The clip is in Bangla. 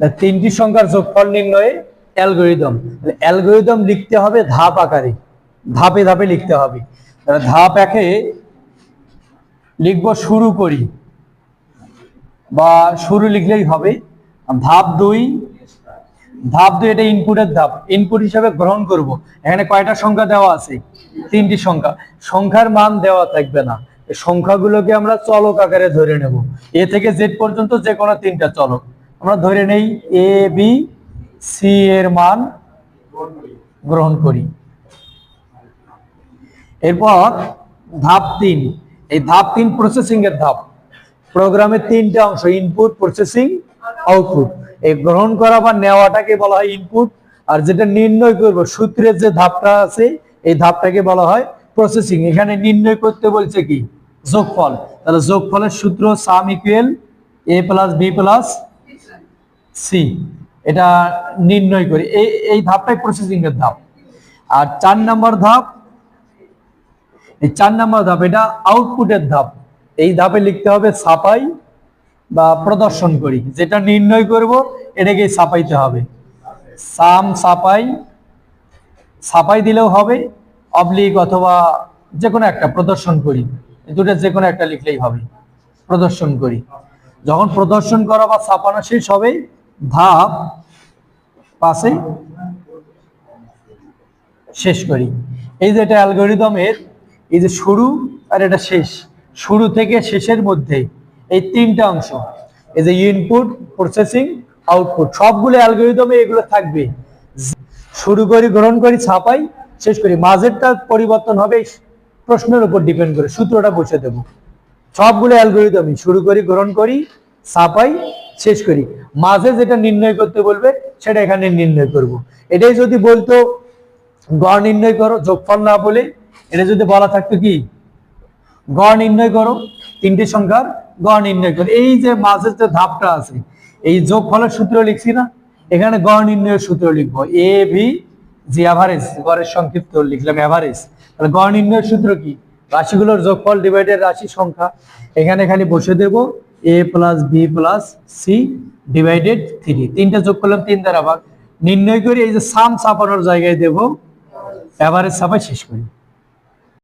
তিনটি সংখ্যার যোগফল নির্ণয়ে অ্যালগোরিদম। অ্যালগোরিদম লিখতে হবে ধাপ আকারে। ধাপে ধাপে লিখতে হবে। ধাপ একে লিখব শুরু করি। বা শুরু লিখলেই হবে। ধাপ দুই ধাপ দুই এটা ইনপুটের ধাপ। ইনপুট হিসাবে গ্রহণ করব। এখানে কয়টা সংখ্যা দেওয়া আছে? তিনটি সংখ্যা। সংখ্যার মান দেওয়া থাকবে না। সংখ্যাগুলোকে আমরা চলক আকারে ধরে নেব। এ থেকে জেড পর্যন্ত যে কোনো তিনটা চলক। আমরা ধরে নেই এ বি সি এর মান গ্রহণ করি। এরপর ধাপ তিন। এই ধাপ তিন প্রসেসিং এর ধাপ। প্রোগ্রামের তিনটা অংশ ইনপুট প্রসেসিং আউটপুট এই গ্রহণ করা বা নেওয়াটাকে বলা হয় ইনপুট আর যেটা নির্ণয় করব, সূত্রের যে ধাপটা আছে, এই ধাপটাকে বলা হয় প্রসেসিং এখানে নির্ণয় করতে বলছে কি? যোগফল। তাহলে যোগফলের সূত্র sum equal A plus B plus C, এটা নির্ণয় করি। এই এই ধাপটাই প্রসেসিং এর ধাপ। আর চার নম্বর ধাপ, এই চার নম্বর ধাপ, এটা আউটপুটের ধাপ। এই ধাপে লিখতে হবে ছাপাই বা প্রদর্শন করি। যেটা নির্ণয় করব এটাকে ছাপাইতে হবে। সাম ছাপাই ছাপাই দিলেও হবে অবলিক অথবা যে কোনো একটা প্রদর্শন করি। দুটো যে কোনো একটা লিখলেই হবে, প্রদর্শন করি। যখন প্রদর্শন করা বা ছাপানো শেষ হবে ধাপ পাশে শেষ করি। এই যে এটা অ্যালগোরিদমের এই যে শুরু আর এটা শেষ, শুরু থেকে শেষের মধ্যে এই তিনটা অংশ, এই যে ইনপুট প্রসেসিং আউটপুট সবগুলো অ্যালগোরিদমে এগুলো থাকবে। শুরু করি, গ্রহণ করি, ছাপাই, শেষ করি। মাঝেরটা পরিবর্তন হবে প্রশ্নের উপর ডিপেন্ড করে, সূত্রটা বসে দেব। সবগুলো অ্যালগোরিদমই শুরু করি, গ্রহণ করি, ছাপাই শেষ করি। মাঝে যেটা নির্ণয় করতে বলবে, সেটা এখানে নির্ণয় করব। এটাই যদি বলতো, গড় নির্ণয় করো, যোগফল না বলে, এটা যদি বলা থাকতো কি? গড় নির্ণয় করো, তিনটি সংখ্যার গড় নির্ণয় করো। এই যে মাঝের যে ধাপটা আছে, এই যোগফলের সূত্র লিখছি না? এখানে গড় নির্ণয়ের সূত্র লিখব। এ ভি জি অ্যাভারেজ গড়ের সংক্ষিপ্ত লিখলাম অ্যাভারেজ তাহলে গড় নির্ণয়ের সূত্র কি? রাশিগুলোর যোগফল ডিভাইডেড রাশি সংখ্যা। এখানে খালি বসে দেব। A plus B plus C divided three তিনটা যোগ করলাম তিন দ্বারা ভাগ। নির্ণয় করে এই যে সাম ছাপানোর জায়গায় দেব। এভারেজ ছাপাই শেষ করি।